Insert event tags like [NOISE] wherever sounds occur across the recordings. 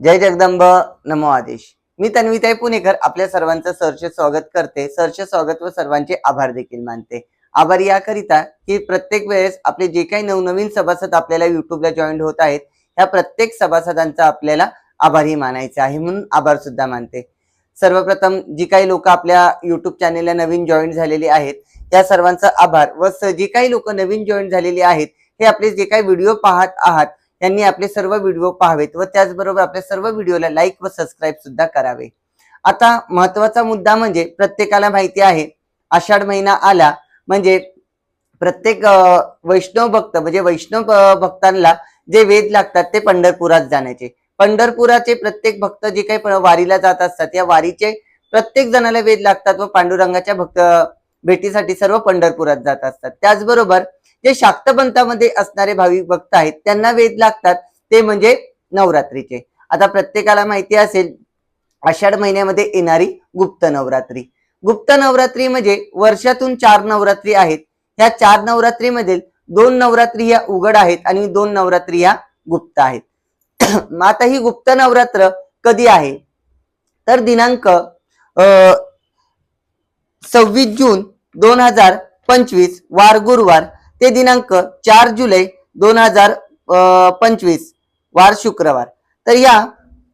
जय जगदंब नमो आदेश. मी तन्विताई पुणेकर आपल्या सर्वांचं सरचे स्वागत करते. सरचे स्वागत व सर्वांचे आभार देखील मानते. आभार याकरिता की प्रत्येक वेळेस आपले जे काही नवनवीन सभासद आपल्याला युट्यूबला जॉईन होत आहेत ह्या प्रत्येक सभासदांचा आपल्याला आभारी मानायचा आहे म्हणून आभार सुद्धा मानते. सर्वप्रथम जी काही लोक आपल्या युट्यूब चॅनेलला नवीन जॉईन झालेली आहेत त्या सर्वांचा आभार व जी काही लोक नवीन जॉईन झालेली आहेत हे आपले जे काही व्हिडिओ पाहत आहात त्यांनी आपले सर्व व्हिडिओ पाहावेत व त्याचबरोबर आपल्या सर्व व्हिडिओला लाईक व सबस्क्राईब सुद्धा करावे. आता महत्त्वाचा मुद्दा म्हणजे प्रत्येकाला माहिती आहे आषाढ महिना आला म्हणजे प्रत्येक वैष्णव भक्त म्हणजे वैष्णव भक्तांना जे वेद लागतात ते पंढरपुरात जाण्याचे. पंढरपुराचे प्रत्येक भक्त जे काही वारीला जात असतात या वारीचे प्रत्येक जणाला वेद लागतात व पांडुरंगाच्या भक्त भेटीसाठी सर्व पंढरपुरात जात असतात. त्याचबरोबर जे शाक्तपंथामध्ये असणारे भाविक भक्त आहेत त्यांना वेद लागतात ते म्हणजे नवरात्रीचे. आता प्रत्येकाला माहिती असेल आषाढ महिन्यामध्ये येणारी गुप्त नवरात्री. गुप्त नवरात्री म्हणजे वर्षातून चार नवरात्री आहेत. ह्या चार नवरात्रीमध्ये दोन नवरात्री ह्या उघड आहेत आणि दोन नवरात्री ह्या गुप्त आहेत. [CLEARS THROAT] आता ही गुप्त नवरात्र कधी आहे? तर दिनांक सव्वीस जून दोन हजार पंचवीस वार गुरुवार ते दिनांक चार जुलै दोन हजार पंचवीस वार शुक्रवार. तर या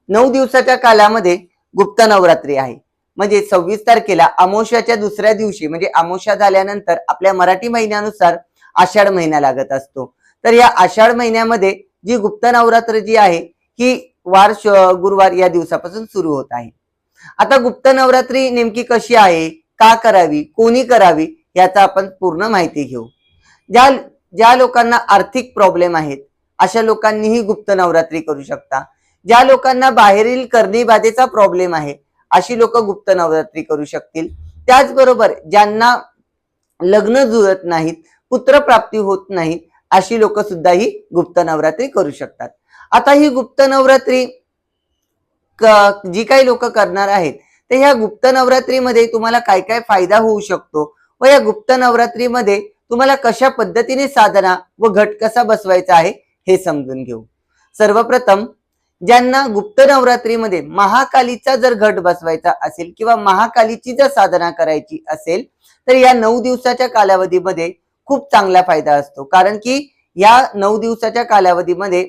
नऊ दिवसाच्या कालामध्ये गुप्त नवरात्री आहे. म्हणजे सव्वीस तारखेला अमोशाच्या दुसऱ्या दिवशी म्हणजे अमोशा झाल्यानंतर आपल्या मराठी महिन्यानुसार आषाढ महिना लागत असतो. तर या आषाढ महिन्यामध्ये जी गुप्त नवरात्र जी आहे ही वार गुरुवार या दिवसापासून सुरू होत आहे. आता गुप्त नवरात्री नेमकी कशी आहे का करावी कोणी करावी याचा आपण पूर्ण माहिती घेऊ. ज्या ज्या लोकांना आर्थिक प्रॉब्लेम आहेत अशा लोकांनीही गुप्त नवरात्री करू शकता. ज्या लोकांना बाहेरील करणीबाधेचा प्रॉब्लेम आहे अशी लोक गुप्त नवरात्री करू शकतील. त्याचबरोबर ज्यांना लग्न जुळत नाहीत पुत्रप्राप्ती होत नाही अशी लोक सुद्धा ही गुप्त नवरात्री करू शकतात. आता ही गुप्त नवरात्री जी काही लोक करणार आहेत तर ह्या गुप्त नवरात्रीमध्ये तुम्हाला काय काय फायदा होऊ शकतो? व या गुप्त नवरात्रीमध्ये तुम्हाला कशा पद्धतीने साधना व घट कसा बसवायचा आहे हे समजून घेऊ. सर्वप्रथम ज्यांना गुप्त नवरात्रीमध्ये महाकालीचा जर घट बसवायचा असेल किंवा महाकालीची जर साधना करायची असेल तर या नऊ दिवसाच्या कालावधीमध्ये खूप चांगला फायदा असतो. कारण की या नऊ दिवसाच्या कालावधीमध्ये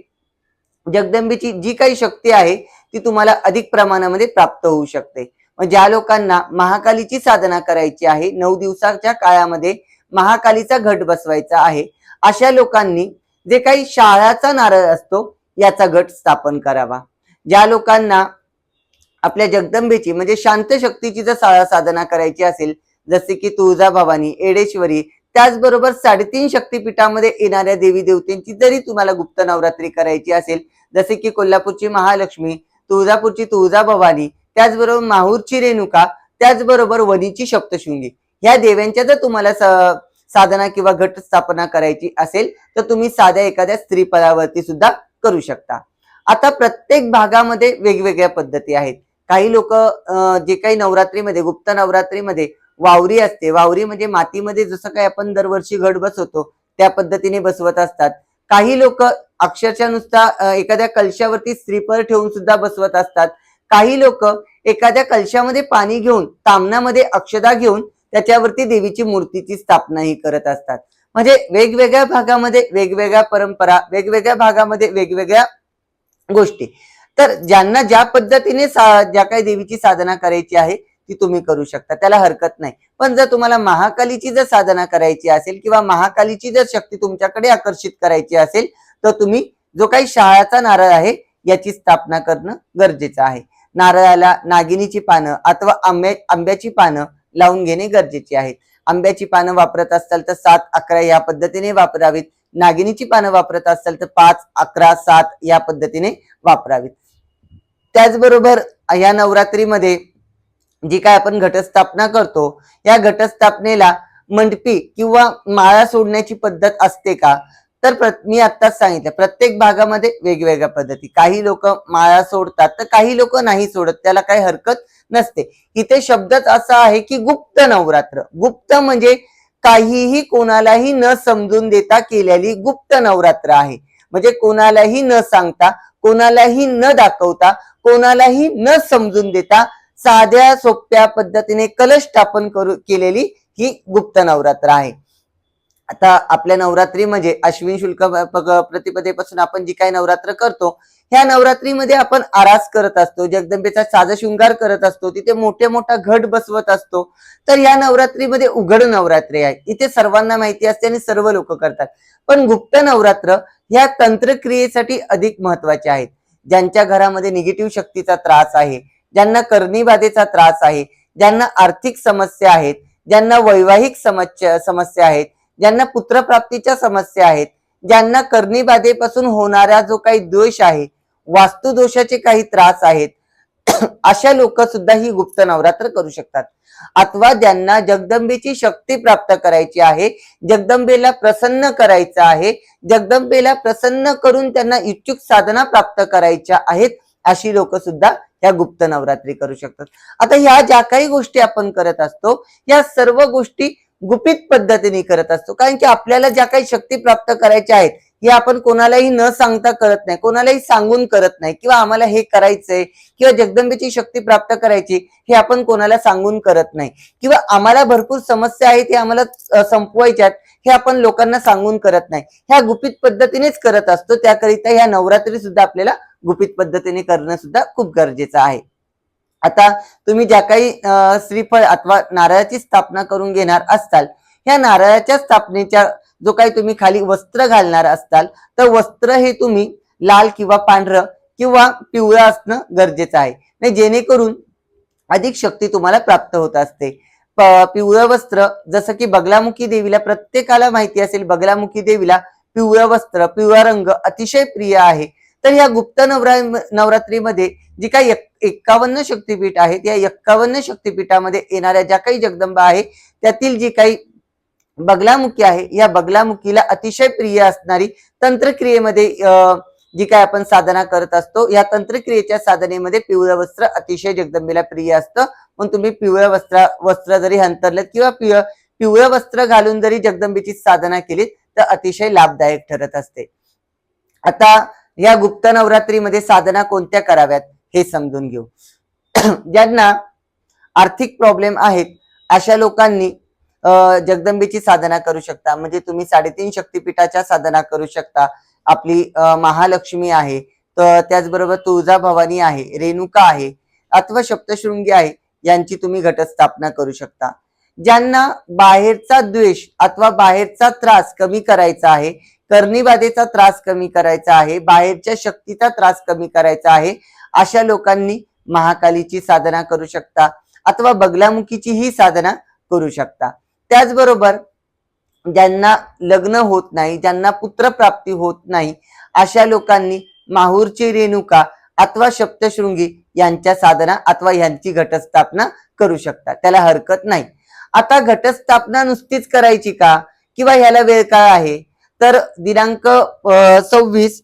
जगदंबेची जी काही शक्ती आहे ती तुम्हाला अधिक प्रमाणामध्ये प्राप्त होऊ शकते. मग ज्या लोकांना महाकालीची साधना करायची आहे नऊ दिवसाच्या काळामध्ये महाकालीचा घट बसवायचा आहे. अशा लोकांनी जे काही शाळाचा नारळ असतो याचा गट स्थापन करावा. ज्या लोकांना आपल्या जगदंबेची म्हणजे शांत शक्तीची जर साळा साधना करायची असेल जसे की तुळजाभवानी एडेश्वरी त्याचबरोबर साडेतीन शक्तीपीठामध्ये येणाऱ्या देवी देवतेंची जरी तुम्हाला गुप्त नवरात्री करायची असेल जसे की कोल्हापूरची महालक्ष्मी तुळजापूरची तुळजाभवानी त्याचबरोबर माहूरची रेणुका त्याचबरोबर वनीची सप्तशृंगी ह्या देव्यांच्या जर तुम्हाला साधना किंवा घट स्थापना करायची असेल तर तुम्ही साध्या एखाद्या स्त्रीपदावरती सुद्धा करू शकता. आता प्रत्येक भागामध्ये वेगवेगळ्या पद्धती आहेत. काही लोक जे काही नवरात्रीमध्ये गुप्त नवरात्रीमध्ये वावरी असते. वावरी म्हणजे मातीमध्ये जसं काही आपण दरवर्षी घट बसवतो त्या पद्धतीने बसवत असतात. काही लोक अक्षरशः नुसता एखाद्या कलशावरती स्त्रीपर ठेवून सुद्धा बसवत असतात. काही लोक एखाद्या कलशामध्ये पाणी घेऊन तामणामध्ये अक्षदा घेऊन त्याच्यावरती देवीची मूर्तीची स्थापनाही करत असतात. म्हणजे वेगवेगळ्या भागामध्ये वेगवेगळ्या परंपरा वेगवेगळ्या भागामध्ये वेगवेगळ्या गोष्टी. तर ज्यांना ज्या पद्धतीने ज्या काही देवीची साधना करायची आहे ती तुम्ही करू शकता. त्याला हरकत नाही. पण जर तुम्हाला महाकालीची जर साधना करायची असेल किंवा महाकालीची जर शक्ती तुमच्याकडे आकर्षित करायची असेल तर तुम्ही जो काही शाळाचा नारळ आहे याची स्थापना करणं गरजेचं आहे. नारळाला नागिनीची पानं अथवा आंब्या आंब्याची पानं लावून घेणे गरजेचे आहे. आंब्याची पानं वापरत असाल तर सात अकरा या पद्धतीने वापरावीत. नागिनीची पानं वापरत असाल तर पाच अकरा सात या पद्धतीने वापरावीत. त्याचबरोबर या नवरात्रीमध्ये जी काय आपण घटस्थापना करतो या घटस्थापनेला मंडपी किंवा माळा सोडण्याची पद्धत असते का? तर प्र- मी आत्ताच सांगितलं प्रत्येक भागामध्ये वेगवेगळ्या पद्धती. काही लोक माळा सोडतात तर काही लोक नाही सोडत. त्याला काही हरकत नसते. इथे शब्दच असा आहे की गुप्त नवरात्र. गुप्त म्हणजे काहीही कोणालाही न समजून देता केलेली गुप्त नवरात्र आहे. म्हणजे कोणालाही न सांगता कोणालाही न दाखवता कोणालाही न समजून देता साध्या सोप्या पद्धतीने कलश स्थापन करू केलेली ही गुप्त नवरात्र आहे. आता आपल्या नवरात्री म्हणजे अश्विन शुल्क प्रतिपदेपासून आपण जी काही नवरात्र करतो ह्या नवरात्रीमध्ये आपण आरास करत असतो जगदंबेचा साज शृंगार करत असतो तिथे मोठे मोठा घट बसवत असतो. तर या नवरात्रीमध्ये उघड नवरात्री आहे. इथे सर्वांना माहिती असते आणि सर्व लोक करतात. पण गुप्त नवरात्र ह्या तंत्रक्रियेसाठी अधिक महत्त्वाच्या आहेत. ज्यांच्या घरामध्ये निगेटिव्ह शक्तीचा त्रास आहे ज्यांना कर्णीबाधेचा त्रास आहे ज्यांना आर्थिक समस्या आहेत ज्यांना वैवाहिक समस्या समस्या आहेत ज्यांना पुत्रप्राप्तीच्या समस्या आहेत ज्यांना कर्णीबाधेपासून होणारा जो काही दोष आहे वास्तुदोषाचे काही त्रास आहेत [CLEARS THROAT] अशा लोक सुद्धा ही गुप्त नवरात्र करू शकतात. अथवा ज्यांना जगदंबेची शक्ती प्राप्त करायची आहे जगदंबेला प्रसन्न करायचं आहे जगदंबेला प्रसन्न करून त्यांना इच्छुक साधना प्राप्त करायच्या आहेत अशी लोक सुद्धा ह्या गुप्त नवरात्री करू शकतात. आता ह्या ज्या काही गोष्टी आपण करत असतो या सर्व गोष्टी गुपित पद्धतीने करत असतो. कारण की आपल्याला ज्या काही शक्ती प्राप्त करायच्या आहेत हे आपण कोणालाही न सांगता करत नाही कोणालाही सांगून करत नाही. किंवा आम्हाला हे करायचंय किंवा जगदंबेची शक्ती प्राप्त करायची हे आपण कोणाला सांगून करत नाही. किंवा आम्हाला भरपूर समस्या आहेत हे आम्हाला संपवायच्यात हे आपण लोकांना सांगून करत नाही. ह्या गुपित पद्धतीनेच करत असतो त्याकरिता ह्या नवरात्री सुद्धा आपल्याला गुपित पद्धतीने करणं सुद्धा खूप गरजेचं आहे. आता तुम्ही ज्या काही श्रीफळ अथवा नारळाची स्थापना करून घेणार असाल ह्या नारळाच्या स्थापनेच्या जो काही तुम्ही खाली वस्त्र घालणार असताल तर वस्त्र हे तुम्ही लाल किंवा पांढरं किंवा पिवळं असणं गरजेचं आहे. नाही जेणेकरून अधिक शक्ती तुम्हाला प्राप्त होत असते. पिवळं वस्त्र जसं की बगलामुखी देवीला प्रत्येकाला माहिती असेल बगलामुखी देवीला पिवळं वस्त्र पिवळा रंग अतिशय प्रिय आहे. तर या गुप्त नवरा नवरात्रीमध्ये जी काही एक्कावन्न शक्तीपीठ आहेत या एक्कावन्न शक्तीपीठामध्ये येणाऱ्या ज्या काही जगदंबा आहे त्यातील जी काही बगलामुखी आहे. या बगलामुखीला अतिशय प्रिय असणारी तंत्रक्रियेमध्ये अं, जी काय आपण साधना करत असतो या तंत्रक्रियेच्या साधनेमध्ये पिवळं वस्त्र अतिशय जगदंबेला प्रिय असतं. म्हणून तुम्ही पिवळं वस्त्र वस्त्र जरी हंतरलं किंवा पिवळं पिवळं वस्त्र घालून जरी जगदंबेची साधना केली तर अतिशय लाभदायक ठरत असते. आता या गुप्त नवरात्रीमध्ये साधना कोणत्या कराव्यात हे समजून घेऊ. [CLEARS THROAT] ज्यांना आर्थिक प्रॉब्लेम आहेत अशा लोकांनी जगदंबेची साधना करू शकता. म्हणजे तुम्ही साडेतीन शक्तीपीठाच्या साधना करू शकता. आपली महालक्ष्मी आहे. तर त्याचबरोबर तुळजा भवानी आहे रेणुका आहे अथवा सप्तशृंगी आहे यांची तुम्ही घटस्थापना करू शकता. ज्यांना बाहेरचा द्वेष अथवा बाहेरचा त्रास कमी करायचा आहे कर्णीबाधेचा त्रास कमी करायचा आहे बाहेरच्या शक्तीचा त्रास कमी करायचा आहे अशा लोकांनी महाकालीची साधना करू शकता. अथवा बगलामुखीची ही साधना करू शकता. त्याचबरोबर ज्यांना लग्न होत नाही ज्यांना पुत्रप्राप्ती होत नाही अशा लोकांनी माहूरची रेणुका अथवा सप्तशृंगी यांच्या साधना अथवा यांची घटस्थापना करू शकता त्याला हरकत नाही. आता घटस्थापना नुसतीच करायची का? किंवा ह्याला वेळ काय आहे? तर दिनांक सव्वीस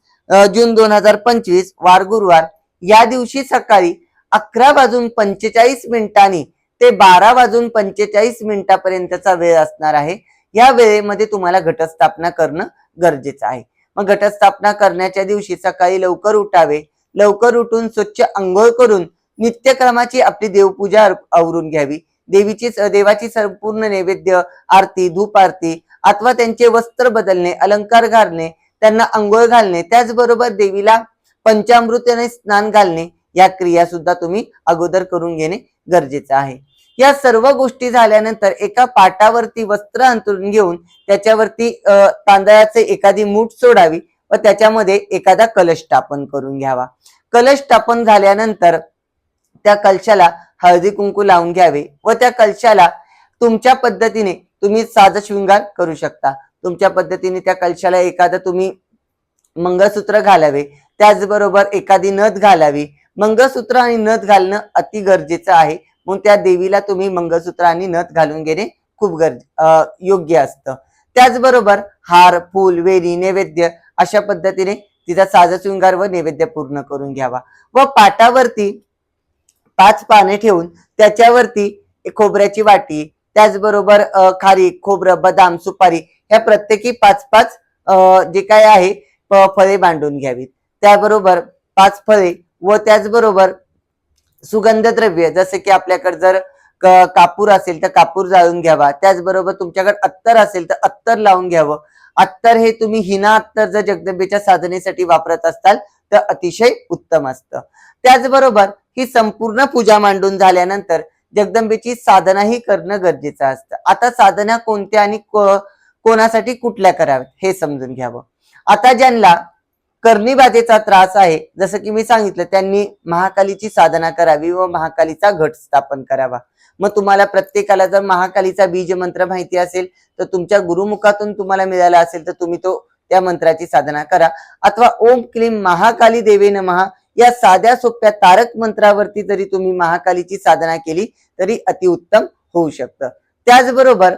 जून दोन हजार पंचवीस वार गुरुवार या दिवशी सकाळी अकरा वाजून पंचेचाळीस मिनिटांनी ते बारा वाजून पंचेचाळीस मिनिटापर्यंतचा वेळ असणार आहे. या वेळेमध्ये तुम्हाला घटस्थापना करणं गरजेचं आहे. मग घटस्थापना करण्याच्या दिवशी सकाळी लवकर उठावे. लवकर उठून स्वच्छ आंघोळ करून नित्यक्रमाची आपली देवपूजा आवरून घ्यावी. देवीची देवाची संपूर्ण नैवेद्य आरती धूप आरती अथवा त्यांचे वस्त्र बदलणे अलंकार घालणे त्यांना आंघोळ घालणे त्याचबरोबर देवीला पंचामृताने स्नान घालणे या क्रिया सुद्धा तुम्ही अगोदर करून घेणे गरजेचं आहे. या सर्व गोष्टी झाल्यानंतर एका पाटावरती वस्त्र अंतरून घेऊन त्याच्यावरती तांदळाचे एखादी मूठ सोडावी व त्याच्यामध्ये एखादा कलश स्थापन करून घ्यावा. कलश स्थापन झाल्यानंतर त्या कलशाला हळदी कुंकू लावून घ्यावे व त्या कलशाला तुमच्या पद्धतीने तुम्ही साज शृंगार करू शकता. तुमच्या पद्धतीने त्या कलशाला एखादं तुम्ही मंगळसूत्र घालावे त्याचबरोबर एखादी नथ घालावी. मंगळसूत्र आणि नथ घालणं अति गरजेचं आहे. म्हणून त्या देवीला तुम्ही मंगळसूत्र आणि नथ घालून घेणे खूप गरज योग्य असतं. त्याचबरोबर हार फूल वेरी नैवेद्य अशा पद्धतीने तिचा साजा शृंगार व नैवेद्य पूर्ण करून घ्यावा. व पाटावरती पाच पाने ठेवून त्याच्यावरती खोबऱ्याची वाटी त्याचबरोबर खारी खोबरं बदाम सुपारी ह्या प्रत्येकी पाच पाच अं, जे काय आहे फळे मांडून घ्यावीत. त्याबरोबर पाच फळे व त्याचबरोबर सुगंध द्रव्य जसे की आपल्याकडे जर कापूर असेल तर कापूर जाळून घ्यावा. त्याचबरोबर तुमच्याकडे अत्तर असेल तर अत्तर लावून घ्यावं. अत्तर हे तुम्ही हिना अत्तर जर जगदंबेच्या साधनेसाठी वापरत असताल तर अतिशय उत्तम असतं. त्याचबरोबर ही संपूर्ण पूजा मांडून झाल्यानंतर जगदंबेची साधनाही करणं गरजेचं असतं. आता साधना कोणत्या आणि को- कोणासाठी कुठल्या कराव्यात हे समजून घ्यावं. आता ज्यांना कर्णिबाधेचा त्रास आहे. जसं की मी सांगितलं त्यांनी महाकालीची साधना करावी व महाकालीचा घट स्थापन करावा. मग तुम्हाला प्रत्येकाला जर महाकालीचा बीज मंत्र माहिती असेल तर तुमच्या गुरुमुखातून तुम्हाला मिळाला असेल तर तुम्ही तो त्या मंत्राची साधना करा. अथवा ओम क्लीम महाकाली देवे महा या साध्या सोप्या तारक मंत्रावरती जरी तुम्ही महाकालीची साधना केली तरी अतिउत्तम होऊ शकतं. त्याचबरोबर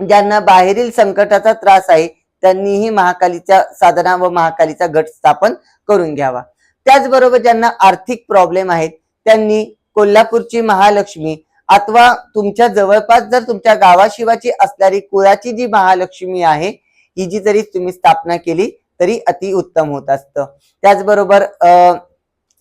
ज्यांना बाहेरील संकटाचा त्रास आहे त्यांनीही महाकालीच्या साधना व महाकालीचा गट स्थापन करून घ्यावा. त्याचबरोबर ज्यांना आर्थिक प्रॉब्लेम आहेत त्यांनी कोल्हापूरची महालक्ष्मी अथवा तुमच्या जवळपास जर तुमच्या गावाशिवाची असणारी कुळाची जी महालक्ष्मी आहे ही जी जरी तुम्ही स्थापना केली तरी अति उत्तम होत असतं. त्याचबरोबर अं,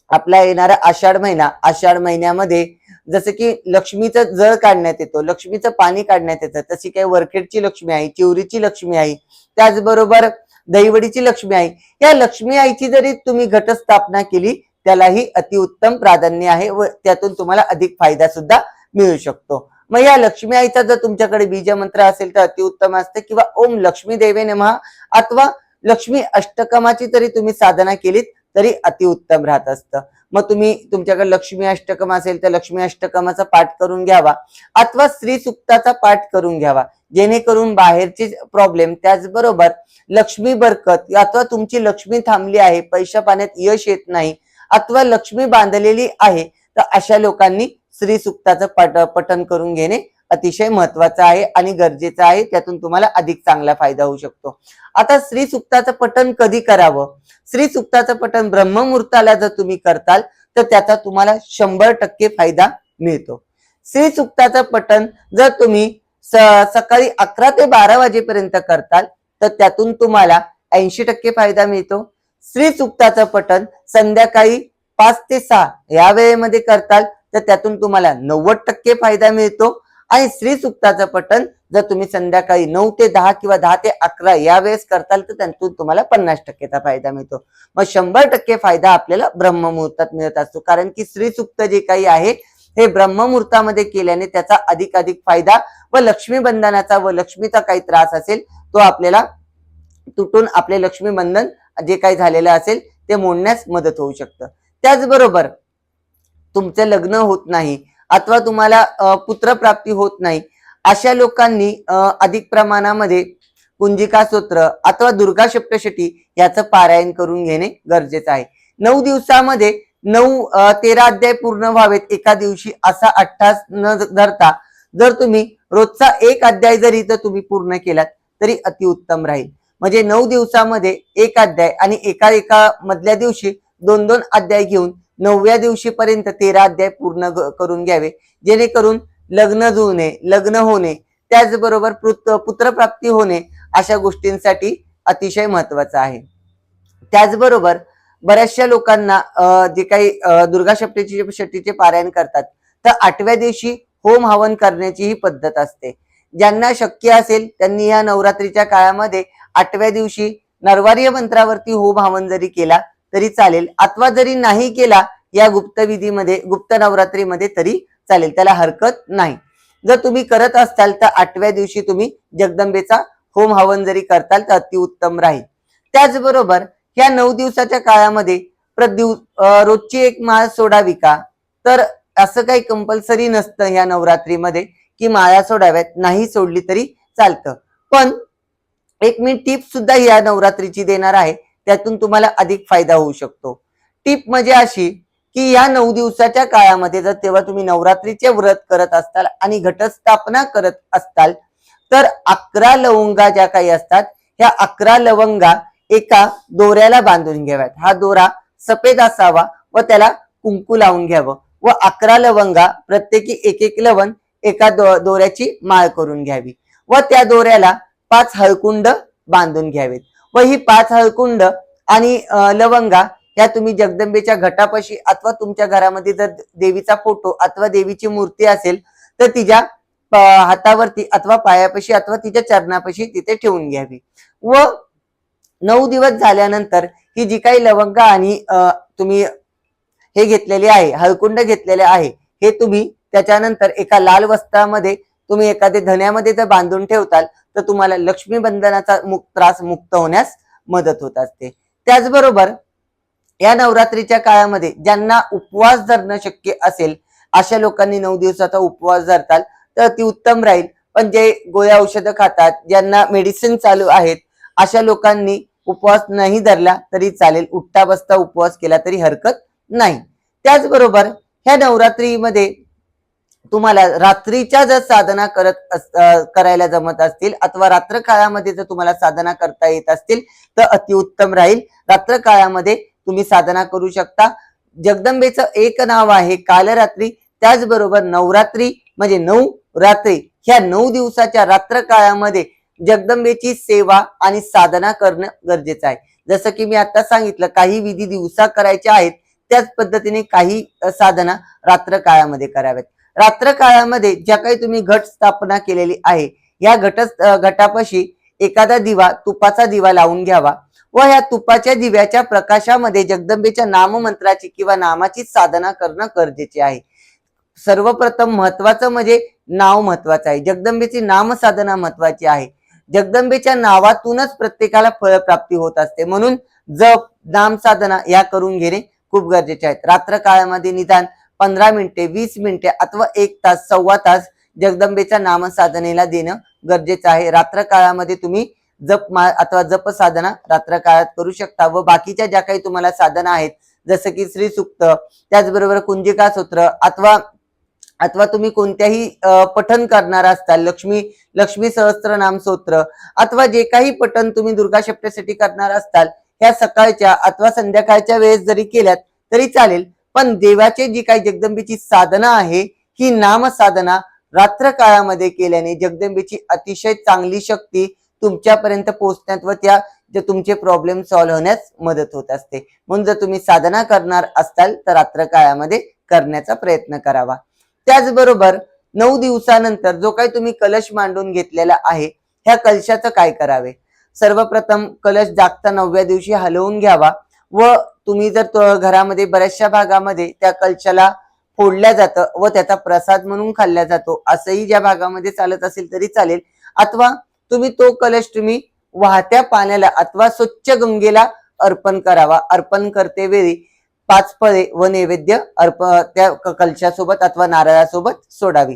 आपला येणारा आषाढ महिना आषाढ महिन्यामध्ये जसं की लक्ष्मीचं जळ काढण्यात येतो लक्ष्मीचं पाणी काढण्यात येतं तशी काही वरखेडची लक्ष्मी आहे चिवरीची लक्ष्मी आहे त्याचबरोबर दहीवडीची लक्ष्मी आहे. या लक्ष्मी आईची जरी तुम्ही घटस्थापना केली त्यालाही अतिउत्तम प्राधान्य आहे व त्यातून तुम्हाला अधिक फायदा सुद्धा मिळू शकतो. मग या लक्ष्मी आईचा जर तुमच्याकडे बीज मंत्र असेल तर अतिउत्तम असते किंवा ओम लक्ष्मी देवे नमः अथवा लक्ष्मी अष्टकमाची तरी तुम्ही साधना केलीत तरी अतिउत्तम राहत असतं. मग तुम्ही तुमच्याकडे लक्ष्मी अष्टकम असेल तर लक्ष्मी अष्टकमाचा पाठ करून घ्यावा. अथवा स्त्री सुक्ताचा पाठ करून घ्यावा. जेणेकरून बाहेरचे प्रॉब्लेम त्याचबरोबर लक्ष्मी बरकत अथवा तुमची लक्ष्मी थांबली आहे पैशा पाण्यात यश येत नाही अथवा लक्ष्मी बांधलेली आहे तर अशा लोकांनी स्त्री सुक्ताचं पठन करून घेणे अतिशय महत्त्वाचा आहे आणि गरजेचं आहे. त्यातून तुम्हाला अधिक चांगला फायदा होऊ शकतो. आता स्त्री सुक्ताचं पठन कधी करावं? स्त्री सुक्ताचं पठण ब्रह्ममुहूर्ताला जर तुम्ही करताल तर त्याचा तुम्हाला शंभर टक्के फायदा मिळतो. स्त्री सुक्ताचं पठन जर तुम्ही स- सकाळी अकरा ते बारा वाजेपर्यंत करताल तर त्यातून तुम्हाला ऐंशी टक्के फायदा मिळतो. स्त्री सुक्ताचं पठन संध्याकाळी पाच ते सहा या वेळेमध्ये करताल तर त्यातून तुम्हाला नव्वद टक्के फायदा मिळतो. आणि श्री सुक्ताचं पठन जर तुम्ही संध्याकाळी नऊ ते दहा किंवा दहा ते अकरा या वेळेस करताल तर त्यातून तुम्हाला पन्नास टक्केचा फायदा मिळतो. मग शंभर टक्के फायदा आपल्याला ब्रह्ममुहूर्तात मिळत असतो. कारण की श्री सुक्त जे काही आहे हे ब्रह्ममुहूर्तामध्ये केल्याने त्याचा अधिकाधिक फायदा व लक्ष्मी बंधनाचा व लक्ष्मीचा काही त्रास असेल तो आपल्याला तुटून आपले लक्ष्मी बंधन जे काही झालेलं असेल ते मोडण्यास मदत होऊ शकतं. त्याचबरोबर तुमचं लग्न होत नाही अथवा तुम्हाला पुत्रप्राप्ती होत नाही अशा लोकांनी अधिक प्रमाणामध्ये कुंजिका स्तोत्र अथवा दुर्गा सप्तशती याचं पारायण करून घेणे गरजेचं आहे. नऊ दिवसामध्ये नऊ तेरा अध्याय पूर्ण व्हावेत एका दिवशी असा अठ्ठास न धरता जर तुम्ही रोजचा एक अध्याय जरी तर तुम्ही पूर्ण केलात तरी अतिउत्तम राहील. म्हणजे नऊ दिवसामध्ये एक अध्याय आणि एका एका मधल्या दिवशी दोन दोन अध्याय घेऊन नवव्या दिवशीपर्यंत तेरा अध्याय पूर्ण करून घ्यावे. जेणेकरून लग्न जुळणे लग्न होणे त्याचबरोबर पुत्र पुत्रप्राप्ती होणे अशा गोष्टींसाठी अतिशय महत्वाचं आहे. त्याचबरोबर बऱ्याचशा लोकांना जे काही दुर्गा सप्तशतीचे शतीचे पारायण करतात तर आठव्या दिवशी होम हवन करण्याची ही पद्धत असते. ज्यांना शक्य असेल त्यांनी या नवरात्रीच्या काळामध्ये आठव्या दिवशी नरवार्य मंत्रावरती होम हवन जरी केला तरी चालेल. अथवा जरी नाही केला या गुप्त विधीमध्ये गुप्त नवरात्रीमध्ये तरी चालेल. त्याला हरकत नाही. जर तुम्ही करत असाल तर आठव्या दिवशी तुम्ही जगदंबेचा होम हवन जरी करताल तर अतिउत्तम राहील. त्याचबरोबर या नऊ दिवसाच्या काळामध्ये प्रदिव रोजची एक माळ सोडावी का? तर असं काही कंपल्सरी नसतं ह्या नवरात्रीमध्ये की माळा सोडाव्यात नाही सोडली तरी चालतं. पण एक मी टिप सुद्धा या नवरात्रीची देणार आहे. त्यातून तुम्हाला अधिक फायदा होऊ शकतो. टीप म्हणजे अशी की या नऊ दिवसाच्या काळामध्ये जर तेव्हा तुम्ही नवरात्रीचे व्रत करत असताल आणि घटस्थापना करत असताल तर अकरा लवंगा ज्या काही असतात ह्या अकरा लवंगा एका दोऱ्याला बांधून घ्याव्यात. हा दोरा सफेद असावा व त्याला कुंकू लावून घ्यावं व अकरा लवंगा प्रत्येकी एक एक लवंग एका दो- दोऱ्याची माळ करून घ्यावी व त्या दोऱ्याला पाच हळकुंड बांधून घ्यावेत. व ही पाच हळकुंड आणि लवंगा या तुम्ही जगदंबेच्या घटापाशी अथवा तुमच्या घरामध्ये जर देवीचा फोटो अथवा देवीची मूर्ती असेल तर तिच्या हातावरती अथवा पायापाशी अथवा तिच्या चरणापाशी तिथे ठेवून घ्यावी. व नऊ दिवस झाल्यानंतर ही जी काही लवंग आणि तुम्ही हे घेतलेले आहे हळकुंड घेतलेले आहे हे तुम्ही त्याच्यानंतर एका लाल वस्त्रामध्ये तुम्ही एखाद्या धन्यामध्ये जर बांधून ठेवताल तर तुम्हाला लक्ष्मी बंधनाचा मुक त्रास मुक्त होण्यास मदत होत असते. त्याचबरोबर या नवरात्रीच्या काळामध्ये ज्यांना उपवास धरणं शक्य असेल अशा लोकांनी नऊ दिवसाचा उपवास धरताल तर ती उत्तम राहील. पण जे गोळ्या औषधं खातात ज्यांना मेडिसिन चालू आहेत अशा लोकांनी उपवास नाही धरला तरी चालेल. उठता बसता उपवास केला तरी हरकत नाही. त्याचबरोबर ह्या नवरात्रीमध्ये तुम्हाला रात्रीच्या जर साधना करत अस- करायला जमत असतील अथवा रात्र काळामध्ये जर तुम्हाला साधना करता येत असतील तर अतिउत्तम राहील. रात्र काळामध्ये तुम्ही साधना करू शकता. जगदंबेचं एक नाव आहे कालरात्री. त्याचबरोबर नवरात्री म्हणजे नऊ रात्री. ह्या नऊ दिवसाच्या रात्र काळामध्ये जगदंबेची सेवा आणि साधना करणं गरजेचं आहे. जसं की मी आता सांगितलं काही विधी दिवसा करायच्या आहेत. त्याच पद्धतीने काही साधना रात्र काळामध्ये कराव्यात. रात्र काळामध्ये ज्या काही तुम्ही घट स्थापना केलेली आहे या घट घटापाशी एखादा दिवा तुपाचा दिवा लावून घ्यावा व ह्या तुपाच्या दिव्याच्या प्रकाशामध्ये जगदंबेच्या नाममंत्राची किंवा नामाची साधना करणं गरजेचे आहे. सर्वप्रथम महत्वाचं म्हणजे नाव महत्वाचं आहे. जगदंबेची नाम साधना महत्वाची आहे. जगदंबेच्या नावातूनच प्रत्येकाला फळप्राप्ती होत असते. म्हणून जप नाम साधना या करून घेणे खूप गरजेचे आहेत रात्र काळामध्ये निदान पंधरा मिनिटे वीस मिनिटे अथवा एक तास सव्वा तास जगदंबेच्या नामसाधनेला देणं गरजेचं आहे. रात्र काळामध्ये तुम्ही जप मा अथवा जप साधना रात्र काळात करू शकता व बाकीच्या ज्या काही तुम्हाला साधना आहेत जसं की श्री सुक्त त्याचबरोबर कुंजिका सूत्र अथवा अथवा तुम्ही कोणत्याही पठन करणार असताल लक्ष्मी लक्ष्मी सहस्त्र नाम सूत्र अथवा जे काही पठन तुम्ही दुर्गा सप्तसाठी करणार असताल ह्या सकाळच्या अथवा संध्याकाळच्या वेळेस जरी केल्यात तरी चालेल. पण देवाचे जी काही जगदंबेची साधना आहे ही नाम साधना रात्र काळामध्ये केल्याने जगदंबेची अतिशय चांगली शक्ती तुमच्यापर्यंत पोहोचण्यात व त्या जे तुमचे प्रॉब्लेम सॉल्व्ह होण्यास मदत होत असते. म्हणून जर तुम्ही साधना करणार असाल तर रात्र काळामध्ये करण्याचा प्रयत्न करावा. त्याचबरोबर नऊ दिवसानंतर जो काही तुम्ही कलश मांडून घेतलेला आहे ह्या कलशाचं काय करावे? सर्वप्रथम कलश जागता नवव्या दिवशी हलवून घ्यावा व तुम्ही जर घरामध्ये बऱ्याचशा भागामध्ये त्या कलशाला फोडल्या जातं व त्याचा प्रसाद म्हणून खाल्ला जातो असंही ज्या भागामध्ये चालत असेल तरी चालेल. अथवा तुम्ही तो कलश तुम्ही वाहत्या पाण्याला अथवा स्वच्छ गंगेला अर्पण करावा. अर्पण करते वेळी पाच फळे व नैवेद्य अर्प त्या कलशासोबत अथवा नारळासोबत सोडावी.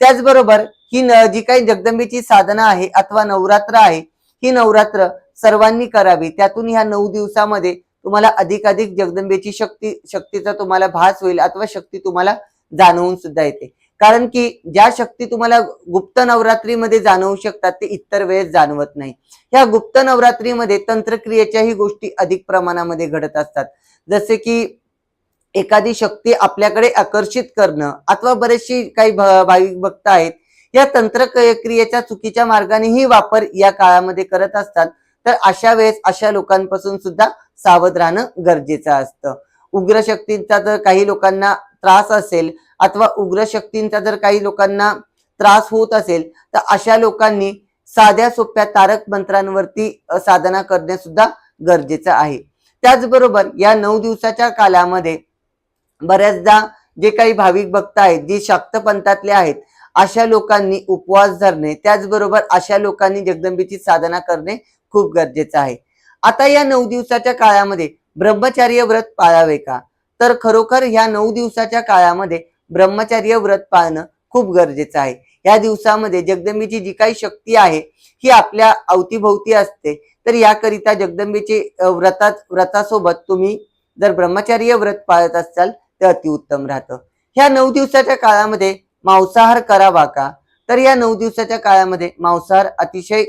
त्याचबरोबर ही जी काही जगदंबेची साधना आहे अथवा नवरात्र आहे ही नवरात्र सर्वांनी करावी. त्यातून ह्या नऊ दिवसामध्ये तुम्हाला अधिकाधिक जगदंबेची शक्ती शक्तीचा तुम्हाला भास होईल अथवा शक्ती तुम्हाला जाणवून सुद्धा येते. कारण की ज्या शक्ती तुम्हाला गुप्त नवरात्रीमध्ये जाणवू शकतात ते इतर वेळेस जाणवत नाही. या गुप्त नवरात्रीमध्ये तंत्रक्रियेच्याही गोष्टी अधिक प्रमाणामध्ये घडत असतात. जसे की एखादी शक्ती आपल्याकडे आकर्षित करणं अथवा बरेचशी काही भाविक भक्त आहेत या तंत्र क्रियेच्या चुकीच्या मार्गानेही वापर या काळामध्ये करत असतात. तर अशा वेळेस अशा लोकांपासून सुद्धा सावध राहणं गरजेचं असतं. उग्र शक्तींचा जर काही लोकांना त्रास असेल अथवा उग्र शक्तींचा जर काही लोकांना त्रास होत असेल तर अशा लोकांनी साध्या सोप्या तारक मंत्रांवरती साधना करणे सुद्धा गरजेचं आहे. त्याचबरोबर या नऊ दिवसाच्या कालामध्ये बऱ्याचदा जे काही भाविक भक्त आहेत जे शाक्त पंथातले आहेत अशा लोकांनी उपवास धरणे त्याचबरोबर अशा लोकांनी जगदंबेची साधना करणे खूप गरजेचं आहे. आता या नऊ दिवसाच्या काळामध्ये ब्रह्मचार्य व्रत पाळावे का? तर खरोखर ह्या नऊ दिवसाच्या काळामध्ये ब्रह्मचार्य व्रत पाळणं खूप गरजेचं आहे. या दिवसामध्ये जगदंबेची जी काही शक्ती आहे ही आपल्या अवतीभोवती असते. तर याकरिता जगदंबेचे व्रतात व्रतासोबत तुम्ही जर ब्रह्मचार्य व्रत पाळत असाल ते अतिउत्तम राहतं. ह्या नऊ दिवसाच्या काळामध्ये मांसाहार करावा का? तर या नऊ दिवसाच्या काळामध्ये मांसाहार अतिशय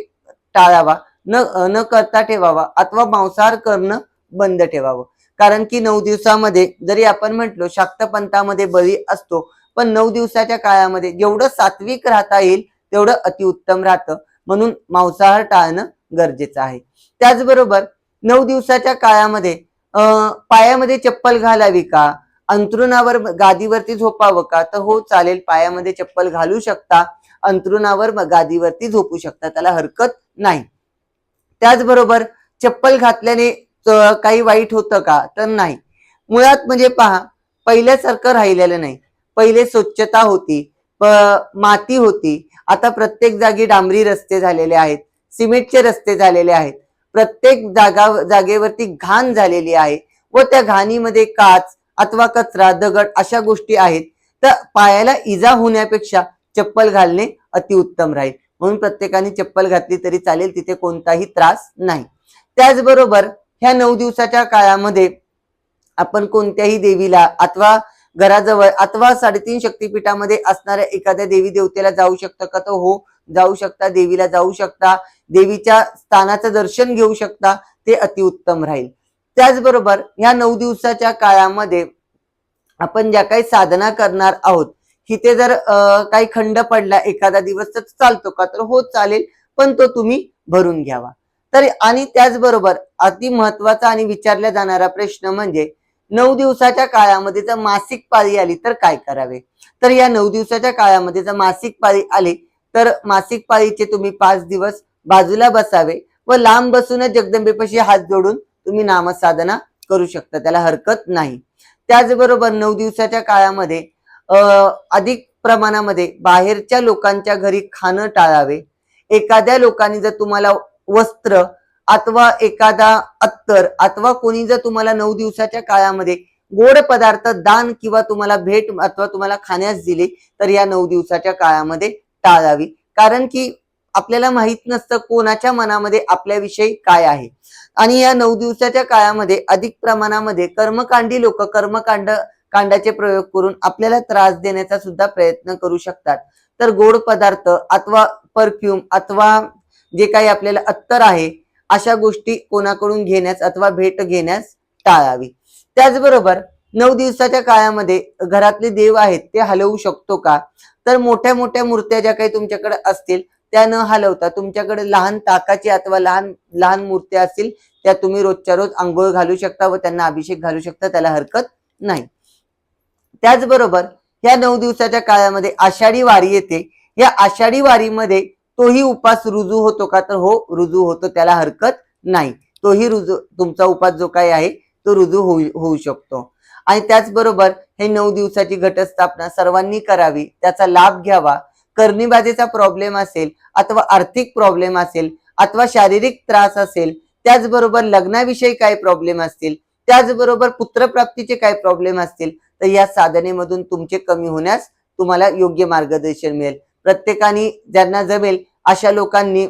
टाळावा. न न करता ठेवावा अथवा मांसाहार करणं बंद ठेवावं. कारण की नऊ दिवसामध्ये जरी आपण म्हटलो शाक्त पंथामध्ये बळी असतो पण नऊ दिवसाच्या काळामध्ये जेवढं सात्विक राहता येईल तेवढं अतिउत्तम राहतं. म्हणून मांसाहार टाळणं गरजेचं आहे. त्याचबरोबर नऊ दिवसाच्या काळामध्ये पायामध्ये चप्पल घालावी का? अंतरुणावर गादीवरती झोपावं का? तर हो चालेल पायामध्ये चप्पल घालू शकता अंथरुणावर गादीवरती झोपू शकता त्याला हरकत नाही. त्याचबरोबर चप्पल घातल्याने काही वाईट होतं का? तर नाही. मुळात म्हणजे पहा पहिल्यासारखं राहिलेलं नाही. पहिले स्वच्छता होती प- माती होती. आता प्रत्येक जागी डांबरी रस्ते झालेले आहेत सिमेंटचे रस्ते झालेले आहेत. प्रत्येक जागा जागेवरती घाण झालेली आहे व त्या घाणीमध्ये काच अथवा कचरा दगड अशा गोष्टी आहेत. तर पायाला इजा होण्यापेक्षा चप्पल घालणे अतिउत्तम राहील. म्हणून प्रत्येकाने चप्पल घातली तरी चालेल तिथे कोणताही त्रास नाही. त्याचबरोबर ह्या नऊ दिवसाच्या काळामध्ये आपण कोणत्याही देवीला अथवा घराजवळ अथवा साडेतीन शक्तीपीठामध्ये असणाऱ्या एखाद्या देवी देवतेला जाऊ शकता का तर हो जाऊ शकता. देवीला जाऊ शकता. देवीच्या स्थानाचं दर्शन घेऊ शकता. ते अतिउत्तम राहील. त्याचबरोबर या नऊ दिवसाच्या काळामध्ये आपण ज्या काही साधना करणार आहोत तिथे जर काही खंड पडला एखादा दिवस तर चालतो का? तर हो चालेल पण तो तुम्ही भरून घ्यावा. तर आणि त्याचबरोबर अति महत्त्वाचा आणि विचारला जाणारा प्रश्न म्हणजे नऊ दिवसाच्या काळामध्ये जर मासिक पाळी आली तर काय करावे? तर या नऊ दिवसाच्या काळामध्ये जर मासिक पाळी आली तर मासिक पाळीचे तुम्ही पाच दिवस बाजूला बसावे व लांब बसूनच जगदंबेपाशी हात जोडून तुम्ही नामसाधना करू शकता त्याला हरकत नाही. त्याचबरोबर नऊ दिवसाच्या काळामध्ये अधिक प्रमाणामध्ये बाहेरच्या लोकांच्या घरी खाणं टाळावे. एखाद्या लोकांनी जर तुम्हाला वस्त्र अथवा एखादा अत्तर अथवा कोणी जर तुम्हाला नऊ दिवसाच्या काळामध्ये गोड पदार्थ दान किंवा तुम्हाला भेट अथवा तुम्हाला खाण्यास दिले तर या नऊ दिवसाच्या काळामध्ये टाळावी. कारण की आपल्याला माहीत नसतं कोणाच्या मनामध्ये आपल्याविषयी काय आहे. आणि या नऊ दिवसाच्या काळामध्ये अधिक प्रमाणामध्ये कर्मकांडी लोक कर्मकांड कांडाचे प्रयोग करून आपल्याला त्रास देण्याचा सुद्धा प्रयत्न करू शकतात. तर गोड पदार्थ अथवा परफ्यूम अथवा जे काही आपल्याला अत्तर आहे अशा गोष्टी कोणाकडून घेण्यास अथवा भेट घेण्यास टाळावी. त्याचबरोबर नऊ दिवसाच्या काळामध्ये घरातले देव आहेत ते हलवू शकतो का? तर मोठ्या मोठ्या मूर्त्या ज्या काही तुमच्याकडे असतील त्या न हलवता तुमच्याकडे लहान ताकाची अथवा लहान लहान मूर्त्या असतील त्या तुम्ही रोजच्या रोज आंघोळ घालू शकता व त्यांना अभिषेक घालू शकता त्याला हरकत नाही. त्याचबरोबर या नऊ दिवसाच्या काळामध्ये आषाढी वारी येते. या आषाढी वारीमध्ये तोही उपास रुजू होतो का? तर हो रुजू होतो. त्याला हरकत नाही. तोही रुजू तुमचा उपास जो काही आहे तो रुजू होऊ होऊ शकतो. आणि त्याचबरोबर हे नऊ दिवसाची घटस्थापना सर्वांनी करावी. त्याचा लाभ घ्यावा. कर्णीबाजेचा प्रॉब्लेम असेल अथवा आर्थिक प्रॉब्लेम असेल अथवा शारीरिक त्रास असेल त्याचबरोबर लग्नाविषयी काय प्रॉब्लेम असतील त्याचबरोबर पुत्रप्राप्तीचे काय प्रॉब्लेम असतील तर या साधनेमधून तुमचे कमी होण्यास तुम्हाला योग्य मार्गदर्शन मिळेल. प्रत्येकाने ज्यांना जमेल अशा लोकांनी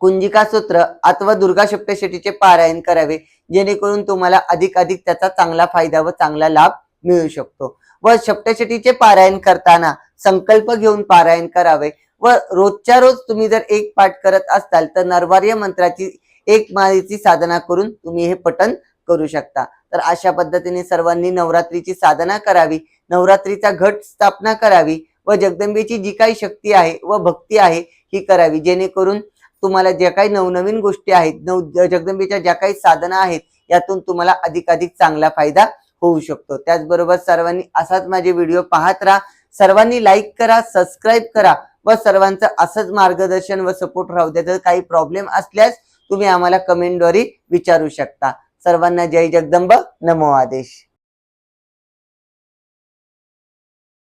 कुंजिका सूत्र अथवा दुर्गा सप्तशतीचे पारायण करावे जेणेकरून तुम्हाला अधिक अधिक त्याचा चांगला फायदा व चांगला लाभ मिळू शकतो. व सप्तशतीचे पारायण करताना संकल्प घेऊन पारायण करावे व रोजच्या रोज तुम्ही जर एक पाठ करत असाल तर नरवार्य मंत्राची एक माळेची साधना करून तुम्ही हे पठन करू शकता. तर अशा पद्धतीने सर्वांनी नवरात्रीची साधना करावी नवरात्रीचा घट स्थापना करावी व जगदंबेची जी काही शक्ती आहे व भक्ती आहे ही करावी. जेणेकरून तुम्हाला ज्या काही नवनवीन गोष्टी आहेत नव जगदंबेच्या ज्या काही साधना आहेत यातून तुम्हाला अधिकाधिक चांगला फायदा होऊ शकतो. त्याचबरोबर सर्वांनी असाच माझे व्हिडिओ पाहत राहा. सर्वांनी लाईक करा सबस्क्राईब करा व सर्वांचं असंच मार्गदर्शन व सपोर्ट राहू द्या. जर काही प्रॉब्लेम असल्यास तुम्ही आम्हाला कमेंटद्वारे विचारू शकता. सर्वांना जय जगदंब. नमो आदेश.